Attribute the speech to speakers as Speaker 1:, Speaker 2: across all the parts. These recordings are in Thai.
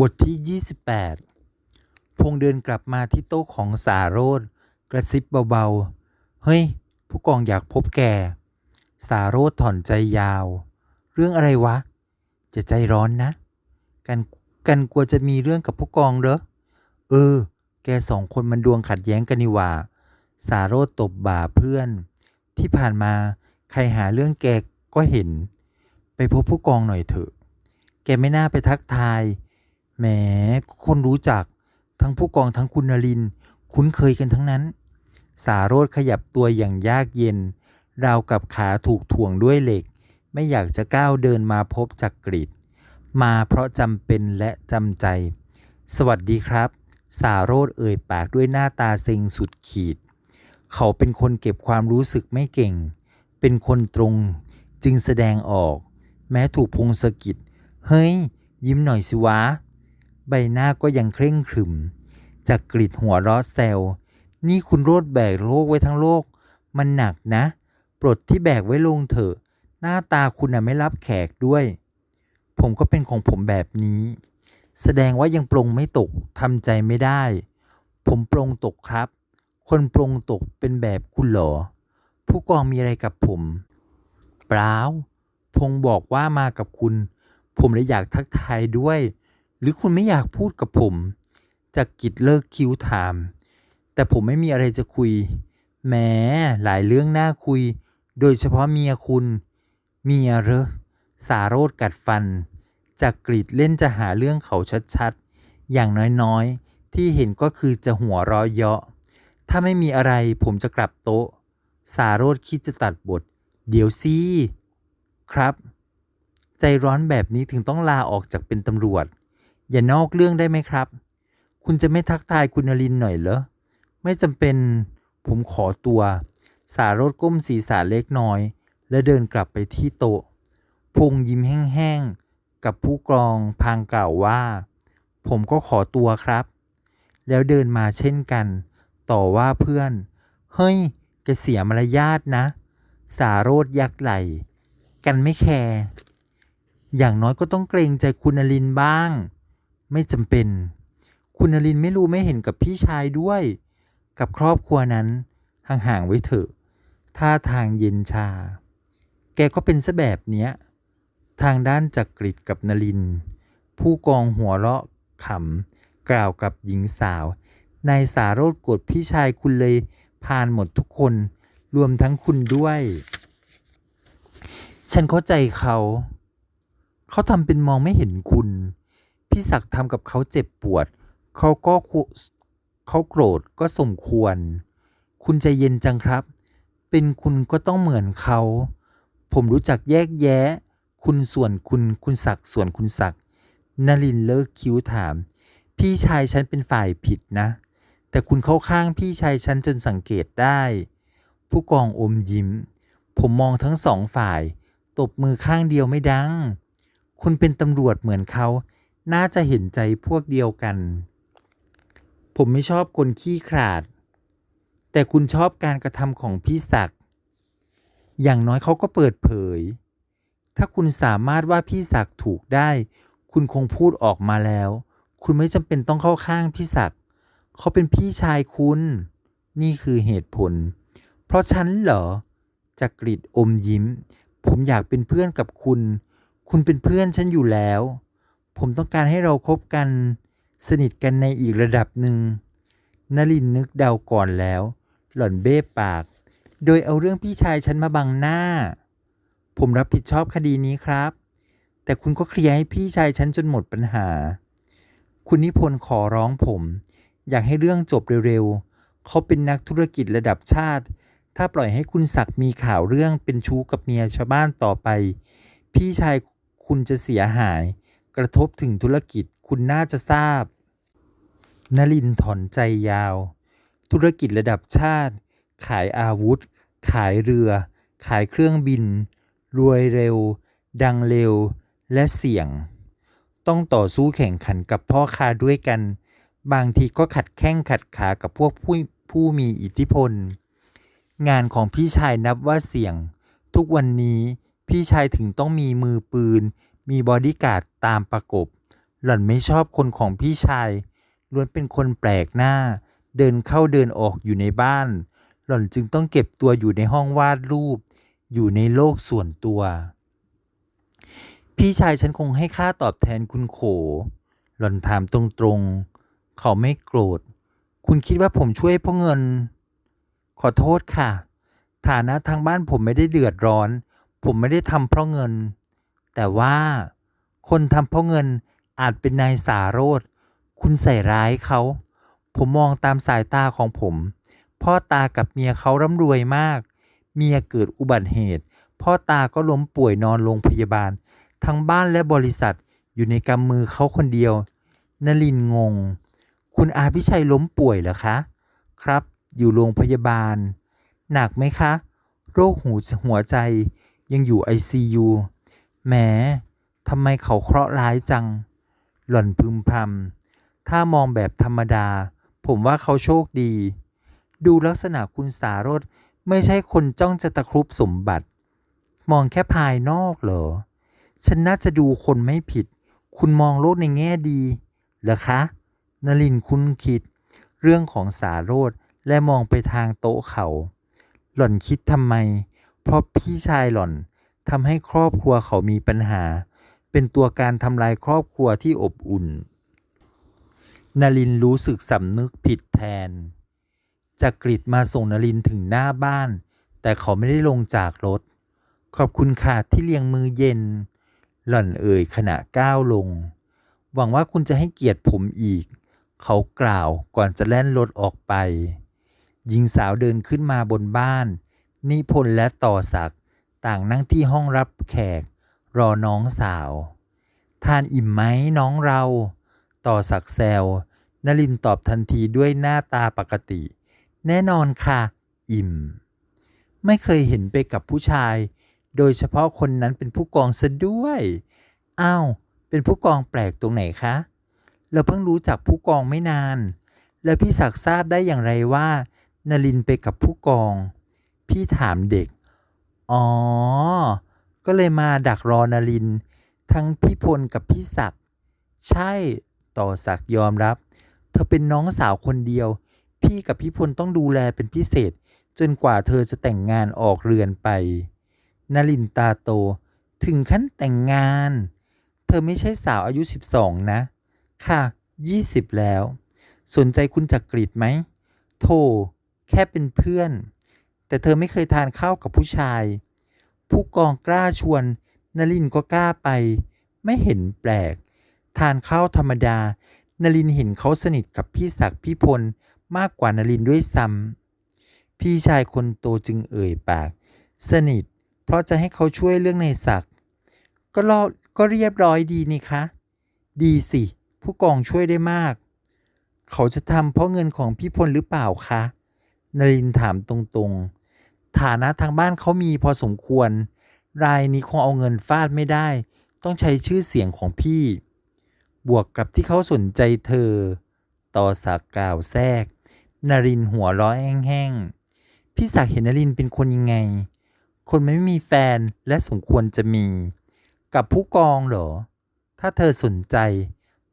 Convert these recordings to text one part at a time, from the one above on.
Speaker 1: บทที่ 28 พงเดินกลับมาที่โต๊ะของสาโรธกระซิบเบาๆ เฮ้ย ผู้กองอยากพบแก สาโรธถอนใจยาว เรื่องอะไรวะ จะใจร้อนนะ กันกันกลัวจะมีเรื่องกับผู้กองเหรอ เออ แกสองคนมันดวงขัดแย้งกันนี่หว่า สาโรธตบบ่าเพื่อน ที่ผ่านมาใครหาเรื่องแกก็เห็น ไปพบผู้กองหน่อยเถอะ แกไม่น่าไปทักทาย แหมคนรู้จักทั้งผู้กองทั้งคุณนริน คุ้นเคยกันทั้งนั้น สาโรธขยับตัวอย่างยากเย็น ราวกับขาถูกถ่วงด้วยเหล็ก ไม่อยากจะก้าวเดินมาพบจักกริดมาเพราะจำเป็นและจำใจ สวัสดีครับ สาโรธเอ่ยปากด้วยหน้าตาเซ็งสุดขีด เขาเป็นคนเก็บความรู้สึกไม่เก่ง เป็นคนตรงจึงแสดงออก แม้ถูกพงศกิจเฮ้ย ยิ้มหน่อยสิวะ ใบหน้าก็ยังเคร่งขรึม จากกริดหัวร้อแซวนี่คุณโรดแบกโลกไว้ทั้งโลก มันหนักนะ ปลดที่แบกไว้ลงเถอะ หน้าตาคุณน่ะไม่รับแขกด้วย ผมก็เป็นของผมแบบนี้ แสดงว่ายังปรงไม่ตกทำใจไม่ได้ ผมปรงตกครับ คนปรงตกเป็นแบบคุณเหรอ ผู้กองมีอะไรกับผม เปล่าพงษ์บอกว่ามากับคุณ ผมเลยอยากทักทายด้วย หรือคุณไม่อยากพูดกับผม จากกิจเลิกคิ้วถาม แต่ผมไม่มีอะไรจะคุยแหม้หลายเรื่องน่าคุย โดยเฉพาะเมียคุณ เมียเหรอ สาโรธกัดฟัน จากกรีดเล่นจะหาเรื่องเขาชัดๆ อย่างน้อยๆ ที่เห็นก็คือจะหัวเร้อยเยาะ ถ้าไม่มีอะไรผมจะกลับโต๊ะ สาโรธคิดจะตัดบท เดี๋ยวสิครับ ใจร้อนแบบนี้ถึงต้องลาออกจากเป็นตำรวจ อย่านอกเรื่องได้ไหมครับ คุณจะไม่ทักทายคุณนรินหน่อยเหรอ ไม่จำเป็น ผมขอตัว สาโรธก้มศีรษะเล็กน้อย และเดินกลับไปที่โต๊ะ พงยิ้มแห้งๆ กับผู้กรองพางกล่าวว่า ผมก็ขอตัวครับ แล้วเดินมาเช่นกัน ต่อว่าเพื่อน เฮ้ยแกเสียมารยาทนะ สาโรธยักไหล กันไม่แคร์ อย่างน้อยก็ต้องเกรงใจคุณนลินบ้าง ไม่จำเป็น คุณนลินไม่รู้ไม่เห็นกับพี่ชายด้วย กับครอบครัวนั้น ห่างๆไว้เถอะ ท่าทางเย็นชา แกก็เป็นซะแบบเนี้ย ทางด้านจักกริดกับนลิน ผู้กองหัวเราะขำกล่าวกับหญิงสาวนายสาโรธกรธพี่ชายคุณเลยพานหมดทุกคน รวมทั้งคุณด้วย ฉันเข้าใจเขา เขาทำเป็นมองไม่เห็นคุณ พี่ศักดิ์ทำกับเขาเจ็บปวด เขาก็เขาโกรธก็สมควร คุณใจเย็นจังครับ เป็นคุณก็ต้องเหมือนเขา ผมรู้จักแยกแยะ คุณส่วนคุณคุณศักดิ์ส่วนคุณศักดิ์นลินเลิกคิ้วถาม พี่ชายฉันเป็นฝ่ายผิดนะ แต่คุณเข้าข้างพี่ชายฉันจนสังเกตได้ ผู้กองอมยิ้ม ผมมองทั้งสองฝ่าย ตบมือข้างเดียวไม่ดัง คุณเป็นตำรวจเหมือนเขา น่าจะเห็นใจพวกเดียวกัน ผมไม่ชอบคนขี้ขลาด แต่คุณชอบการกระทำของพี่ศักดิ์อย่างน้อยเขาก็เปิดเผย ถ้าคุณสามารถว่าพี่ศักดิ์ถูกได้ คุณคงพูดออกมาแล้ว คุณไม่จำเป็นต้องเข้าข้างพี่ศักดิ์เขาเป็นพี่ชายคุณ นี่คือเหตุผล เพราะฉันเหรอจักกริดอมยิ้ม ผมอยากเป็นเพื่อนกับคุณ คุณเป็นเพื่อนฉันอยู่แล้ว ผมต้องการให้เราคบกันสนิทกันในอีกระดับหนึ่งนลินนึกเดาก่อนแล้ว หล่อนเบ้ปาก โดยเอาเรื่องพี่ชายฉันมาบังหน้า ผมรับผิดชอบคดีนี้ครับ แต่คุณก็เคลียร์ให้พี่ชายฉันจนหมดปัญหา คุณนิพนธ์ขอร้องผม อยากให้เรื่องจบเร็วๆ เขาเป็นนักธุรกิจระดับชาติ ถ้าปล่อยให้คุณศักดิ์มีข่าวเรื่องเป็นชู้กับเมียชาวบ้านต่อไป พี่ชายคุณจะเสียหาย กระทบถึงธุรกิจคุณน่าจะทราบนลินถอนใจยาว ธุรกิจระดับชาติ ขายอาวุธ ขายเรือ ขายเครื่องบิน รวยเร็ว ดังเร็ว และเสี่ยง ต้องต่อสู้แข่งขันกับพ่อค้าด้วยกัน บางทีก็ขัดแข้งขัดขากับพวกผู้ผู้มีอิทธิพล งานของพี่ชายนับว่าเสี่ยง ทุกวันนี้พี่ชายถึงต้องมีมือปืน มีบอดี้การ์ดตามประกบ หล่อนไม่ชอบคนของพี่ชาย ล้วนเป็นคนแปลกหน้า เดินเข้าเดินออกอยู่ในบ้าน หล่อนจึงต้องเก็บตัวอยู่ในห้องวาดรูป อยู่ในโลกส่วนตัว พี่ชายฉันคงให้ค่าตอบแทนคุณโข หล่อนถามตรงๆ เขาไม่โกรธ คุณคิดว่าผมช่วยเพราะเงิน ขอโทษค่ะ ฐานะทางบ้านผมไม่ได้เดือดร้อน ผมไม่ได้ทำเพราะเงิน แต่ว่าคนทำเพราะเงินอาจเป็นนายสาโรธคุณใส่ร้ายเขา ผมมองตามสายตาของผม พ่อตากับเมียเขาร่ำรวยมาก เมียเกิดอุบัติเหตุ พ่อตาก็ล้มป่วยนอนโรงพยาบาล ทั้งบ้านและบริษัทอยู่ในกำมือเขาคนเดียวนลินงง คุณอาพิชัยล้มป่วยเหรอคะ ครับ อยู่โรงพยาบาล หนักไหมคะ โรคหูหัวใจยังอยู่ ICU แหมทำไมเขาเคราะห์ร้ายจัง หล่อนพึมพำถ้ามองแบบธรรมดา ผมว่าเขาโชคดี ดูลักษณะคุณสารสไม่ใช่คนจ้องจะตะครุบสมบัติ มองแค่ภายนอกเหรอ ฉันน่าจะดูคนไม่ผิด คุณมองโลกในแง่ดีเหรอคะนลินคุณคิด เรื่องของสารสและมองไปทางโต๊ะเขา หล่อนคิดทำไม เพราะพี่ชายหล่อน ทำให้ครอบครัวเขามีปัญหา เป็นตัวการทำลายครอบครัวที่อบอุ่นนลินรู้สึกสำนึกผิดแทนจักริดมาส่งนลินถึงหน้าบ้าน แต่เขาไม่ได้ลงจากรถ ขอบคุณค่ะที่เลี้ยงมือเย็น หล่อนเอ่ยขณะก้าวลง หวังว่าคุณจะให้เกียรติผมอีก เขากล่าวก่อนจะแล่นรถออกไป หญิงสาวเดินขึ้นมาบนบ้าน นิพนธ์และต่อศักดิ์ ต่างนั่งที่ห้องรับแขก รอน้องสาว ทานอิ่มไหมน้องเรา ต่อศักแซวนลินตอบทันทีด้วยหน้าตาปกติ แน่นอนค่ะ อิ่ม ไม่เคยเห็นไปกับผู้ชาย โดยเฉพาะคนนั้นเป็นผู้กองซะด้วย อ้าว เป็นผู้กองแปลกตรงไหนคะ เราเพิ่งรู้จักผู้กองไม่นาน แล้วพี่ศักทราบได้อย่างไรว่า นลินไปกับผู้กอง พี่ถามเด็ก อ๋อ ก็เลยมาดักรอนลิน ทั้งพี่พลกับพี่ศักดิ์ใช่ต่อศักดิ์ยอมรับ เธอเป็นน้องสาวคนเดียว พี่กับพี่พลต้องดูแลเป็นพิเศษ จนกว่าเธอจะแต่งงานออกเรือนไปนลินตาโต ถึงขั้นแต่งงาน เธอไม่ใช่สาวอายุ 12 นะ ค่ะ 20 แล้ว สนใจคุณจักกรีดไหมโธ่แค่เป็นเพื่อน แต่เธอไม่เคยทานข้าวกับผู้ชาย ผู้กองกล้าชวนนลินก็กล้าไป ไม่เห็นแปลก ทานข้าวธรรมดานลินเห็นเขาสนิทกับพี่ศักดิ์พี่พลมากกว่านลินด้วยซ้ำพี่ชายคนโตจึงเอ่ยปาก สนิท เพราะจะให้เขาช่วยเรื่องในศักดิ์ก็รอก็เรียบร้อยดีนี่คะ ดีสิ ผู้กองช่วยได้มาก เขาจะทำเพราะเงินของพี่พลหรือเปล่าคะนรินถามตรงๆ ฐานะทางบ้านเขามีพอสมควร รายนี้คงเอาเงินฟาดไม่ได้ ต้องใช้ชื่อเสียงของพี่ บวกกับที่เขาสนใจเธอ ต่อสักกล่าวแทรก นรินหัวร้อแห้งๆ พี่ศักเห็นนรินเป็นคนยังไง คนไม่มีแฟนและสมควรจะมี กับผู้กองเหรอ ถ้าเธอสนใจ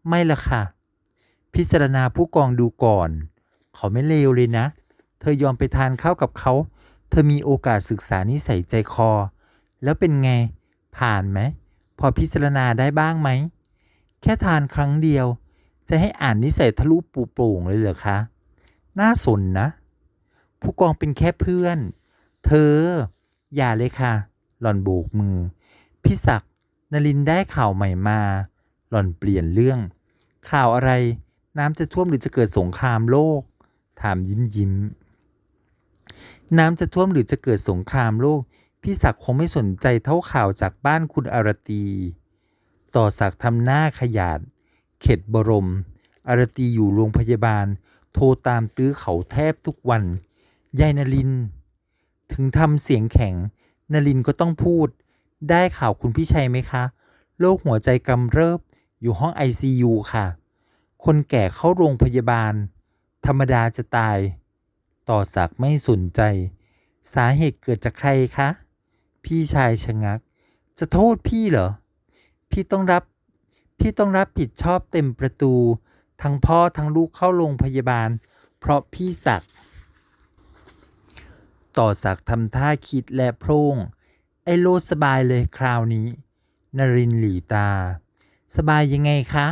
Speaker 1: ไม่ละค่ะ พิจารณาผู้กองดูก่อน เขาไม่เลวเลยนะ เธอยอมไปทานข้าวกับเขา เธอมีโอกาสศึกษานิสัยใจคอ แล้วเป็นไง ผ่านไหม พอพิจารณาได้บ้างไหม แค่ทานครั้งเดียว จะให้อ่านนิสัยทะลุปูโปร่งเลยเหรอคะ น่าสนนะ ผู้กองเป็นแค่เพื่อน เธอ อย่าเลยค่ะ หล่อนโบกมือ พี่ศักนลินได้ข่าวใหม่มา หล่อนเปลี่ยนเรื่อง ข่าวอะไร น้ำจะท่วมหรือจะเกิดสงครามโลก ถามยิ้มยิ้ม น้ำจะท่วมหรือจะเกิดสงครามโลก พี่ศักดิ์คงไม่สนใจเท่าข่าวจากบ้านคุณอารตี ต่อศักดิ์ทำหน้าขยาด เข็ดบรม อารตีอยู่โรงพยาบาล โทรตามตื้อเขาแทบทุกวันยายนลิน ถึงทำเสียงแข็งนลินก็ต้องพูด ได้ข่าวคุณพี่ชัยไหมคะ โรคหัวใจกำเริบ อยู่ห้อง ICU ค่ะ คนแก่เข้าโรงพยาบาล ธรรมดาจะตาย ต่อศักไม่สนใจ สาเหตุเกิดจากใครคะ พี่ชายชะงัก จะโทษพี่เหรอ พี่ต้องรับ พี่ต้องรับผิดชอบเต็มประตู ทั้งพ่อทั้งลูกเข้าโรงพยาบาล เพราะพี่ศัก ต่อศักทำท่าคิดและโพร่ง ไอ้โลดสบายเลยคราวนี้ นรินหลีตา สบายยังไงคะ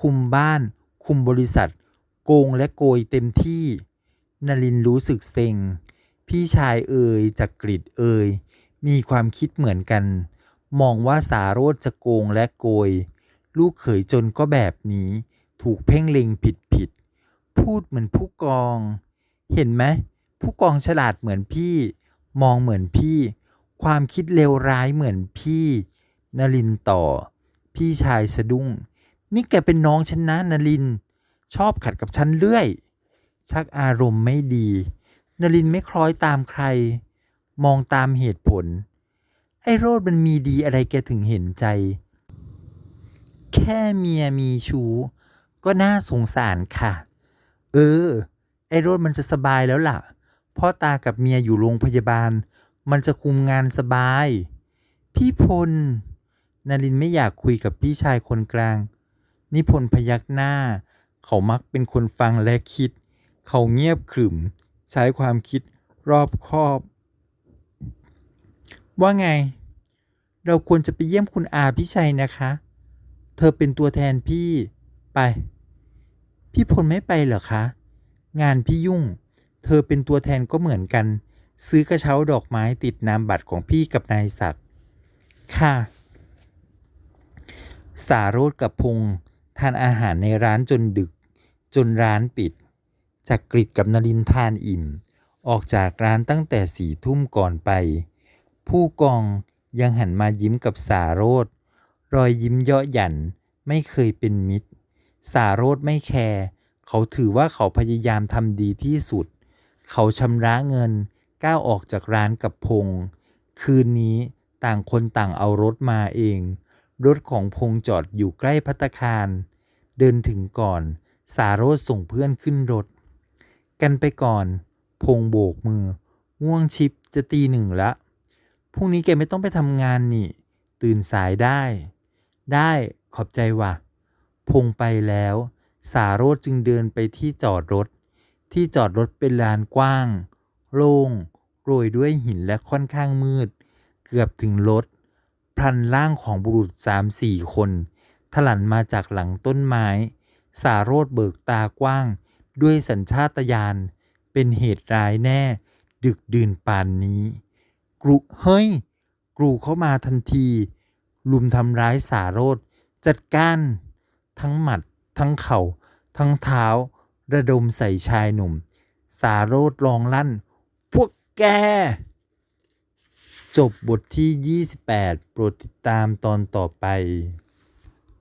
Speaker 1: คุมบ้าน คุมบริษัท โกงและโกยเต็มที่ นรินรู้สึกเซ็ง พี่ชายเอ่ยจากกริดเอ่ยมีความคิดเหมือนกัน มองว่าสาโรธจะโกงและโกย ลูกเขยจนก็แบบนี้ ถูกเพ่งเล็งผิดผิด พูดเหมือนผู้กอง เห็นไหมผู้กองฉลาดเหมือนพี่ มองเหมือนพี่ ความคิดเลวร้ายเหมือนพี่นลินต่อ พี่ชายสะดุ้ง นี่แกเป็นน้องฉันนะนลิน ชอบขัดกับฉันเรื่อย ชักอารมณ์ไม่ดี นลินไม่คล้อยตามใคร มองตามเหตุผล ไอ้โรดมันมีดีอะไรแกถึงเห็นใจ แค่เมียมีชู้ ก็น่าสงสารค่ะ เออ ไอ้โรดมันจะสบายแล้วล่ะ พ่อตากับเมียอยู่โรงพยาบาล มันจะคุมงานสบาย พี่พลนารินไม่อยากคุยกับพี่ชายคนกลาง นิพนธ์พยักหน้า เขามักเป็นคนฟังและคิด เขาเงียบขรึม ใช้ความคิดรอบคอบ ว่าไง เราควรจะไปเยี่ยมคุณอาพี่ชัยนะคะ เธอเป็นตัวแทนพี่ไป พี่พลไม่ไปเหรอคะ งานพี่ยุ่ง เธอเป็นตัวแทนก็เหมือนกัน ซื้อกระเช้าดอกไม้ติดนามบัตรของพี่กับนายศักดิ์ค่ะ สาโรธกับพงษ์ทานอาหารในร้านจนดึก จนร้านปิด จากกริดกับนรินทานอิ่ม ออกจากร้านตั้งแต่สี่ทุ่มก่อนไป ผู้กองยังหันมายิ้มกับสาโรธรอยยิ้มเยาะหยันไม่เคยเป็นมิตร สาโรธไม่แคร์เขาถือว่าเขาพยายามทำดีที่สุด เขาชำระเงินก้าวออกจากร้านกับพง คืนนี้ต่างคนต่างเอารถมาเอง รถของพงจอดอยู่ใกล้พัตคาร เดินถึงก่อน สาโรธส่งเพื่อนขึ้นรถ กันไปก่อน พงษ์โบกมือง่วงชิปจะตีหนึ่งละพรุ่งนี้แกไม่ต้องไปทำงานนี่ ตื่นสายได้ ได้ขอบใจว่ะ พงไปแล้ว สาโรธจึงเดินไปที่จอดรถ ที่จอดรถเป็นลานกว้าง โล่งโรยด้วยหินและค่อนข้างมืด เกือบถึงรถพลันร่างของบุรุษสามสี่คน ถลันมาจากหลังต้นไม้ สาโรธเบิกตากว้าง ด้วยสัญชาตญาณเป็นเหตุร้ายแน่ ดึกดื่นปานนี้ กรุเฮ้ย กรูเข้ามาทันที ลุมทำร้ายสาโรธจัดการทั้งหมัด ทั้งเข่า ทั้งเท้า ระดมใส่ชายหนุ่ม สาโรธร้องลั่น พวกแก จบบทที่ 28 โปรดติดตามตอนต่อไป